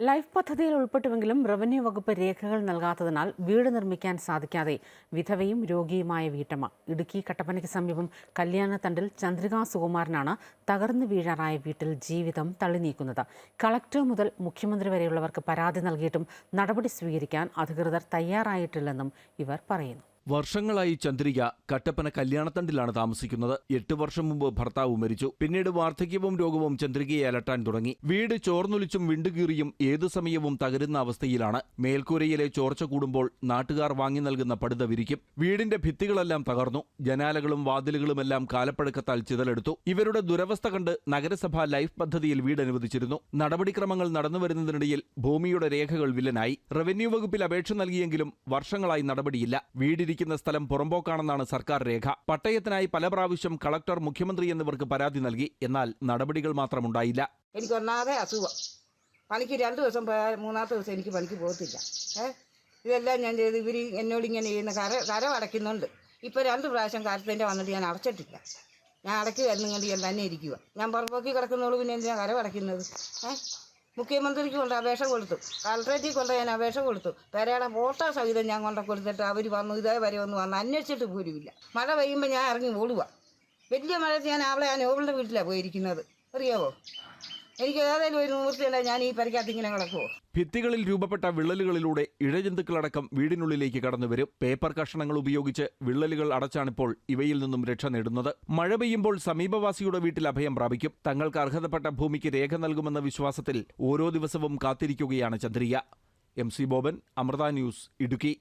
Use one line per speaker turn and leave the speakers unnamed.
Life പദ്ധതിയിൽ ഉൾപ്പെട്ടുവെങ്കിലും revenue വകുപ്പ് രേഖകൾ നൽകാത്തതിനാൽ വീട് നിർമ്മിക്കാൻ സാധിക്കാതെ വിധവയും രോഗിയുമായ വീട്ടമ്മ. ഇടുക്കി കട്ടപ്പനയ്ക്ക് സമീപം കല്യാണത്തണ്ടിൽ ചന്ദ്രികാ സുകുമാരനാണ് തകർന്നു വീഴാറായ വീട്ടിൽ ജീവിതം തള്ളി നീക്കുന്നത് കളക്ടർ മുതൽ മുഖ്യമന്ത്രി വരെയുള്ളവർക്ക് പരാതി നൽകിയിട്ടും നടപടി സ്വീകരിക്കാൻ അധികൃതർ തയ്യാറായിട്ടില്ലെന്നും ഇവർ പറയുന്നു.
വർഷങ്ങളായി ചന്ദ്രിക കട്ടപ്പന കല്യാണത്തണ്ടിലാണ് താമസിക്കുന്നത്. എട്ട് വർഷം മുമ്പ് ഭർത്താവ് മരിച്ചു. പിന്നീട് വാർദ്ധക്യവും രോഗവും ചന്ദ്രികയെ അലട്ടാൻ തുടങ്ങി. വീട് ചോർന്നൊലിച്ചും വിണ്ടുകീറിയും ഏതു സമയവും തകരുന്ന അവസ്ഥയിലാണ്. മേൽക്കൂരയിലെ ചോർച്ച കൂടുമ്പോൾ നാട്ടുകാർ വാങ്ങി നൽകുന്ന പടുത വിരിക്കും. വീടിന്റെ ഭിത്തികളെല്ലാം തകർന്നു. ജനാലകളും വാതിലുകളുമെല്ലാം കാലപ്പഴക്കത്താൽ ചിതലെടുത്തു. ഇവരുടെ ദുരവസ്ഥ കണ്ട് നഗരസഭ ലൈഫ് പദ്ധതിയിൽ വീട് അനുവദിച്ചിരുന്നു. നടപടിക്രമങ്ങൾ നടന്നുവരുന്നതിനിടയിൽ ഭൂമിയുടെ രേഖകൾ വില്ലനായി. റവന്യൂ വകുപ്പിൽ അപേക്ഷ നൽകിയെങ്കിലും വർഷങ്ങളായി നടപടിയില്ല. വീടിരിക്കുന്ന സ്ഥലം പുറമ്പോക്കാണെന്നാണ് സർക്കാർ രേഖ. പട്ടയത്തിനായി പല പ്രാവശ്യം കളക്ടർ മുഖ്യമന്ത്രി എന്നിവർക്ക് പരാതി നൽകി. എന്നാൽ നടപടികൾ മാത്രമുണ്ടായില്ല
എനിക്ക് ഒന്നാതെ അസുഖം. പണിക്ക് രണ്ട് ദിവസം പോയാൽ മൂന്നാമത്തെ ദിവസം എനിക്ക് പണിക്ക് പോകത്തില്ല. ഏഹ് ഇതെല്ലാം ഞാൻ ചെയ്ത് ഇവർ എന്നോട് ഇങ്ങനെ ചെയ്യുന്ന കര കര അടയ്ക്കുന്നുണ്ട്. ഇപ്പോൾ രണ്ട് പ്രാവശ്യം കരത്തിന്റെ വന്നിട്ട് ഞാൻ അടച്ചിട്ടില്ല. ഞാൻ അടക്കി വരുന്നുകൊണ്ട് ഞാൻ തന്നെ ഇരിക്കുക ഞാൻ പുറമ്പോക്കി കിടക്കുന്നോളൂ പിന്നെ എന്തിനാണ് കര അടയ്ക്കുന്നത്? ഏ? മുഖ്യമന്ത്രിക്ക് കൊണ്ട് അപേക്ഷ കൊടുത്തു. കളക്ട്രേറ്റിൽ കൊണ്ട് ഞാൻ അപേക്ഷ കൊടുത്തു. പെരയുടെ ഫോട്ടോ സഹിതം ഞാൻ കൊണ്ട കൊടുത്തിട്ട് അവർ വന്നു ഇതേ വരെ ഒന്ന് വന്ന് അന്വേഷിച്ചിട്ട് പോലുമില്ല. മഴ പെയ്യുമ്പോൾ ഞാൻ ഇറങ്ങി ഓടുക വലിയ മഴയത്ത് ഞാൻ അവളെ ആ നോബിളിന്റെ വീട്ടിലാണ് പോയിരിക്കുന്നത്. അറിയാവോ? എനിക്ക് ഏതെങ്കിലും ഒരു ഞാൻ ഈ പരിക്കകത്ത്
ഭിത്തികളിൽ രൂപപ്പെട്ട വിള്ളലുകളിലൂടെ ഇഴജന്തുക്കളടക്കം വീടിനുള്ളിലേക്ക് കടന്നുവരും പേപ്പർ കഷണങ്ങൾ ഉപയോഗിച്ച് വിള്ളലുകൾ അടച്ചാണിപ്പോൾ ഇവയിൽ നിന്നും രക്ഷ നേടുന്നത്. മഴ പെയ്യുമ്പോൾ സമീപവാസിയുടെ വീട്ടിൽ അഭയം പ്രാപിക്കും. തങ്ങൾക്ക് അർഹതപ്പെട്ട ഭൂമിക്ക് രേഖ നൽകുമെന്ന വിശ്വാസത്തിൽ ഓരോ ദിവസവും കാത്തിരിക്കുകയാണ് Chandrika. M C Boban Amrita news Idukki.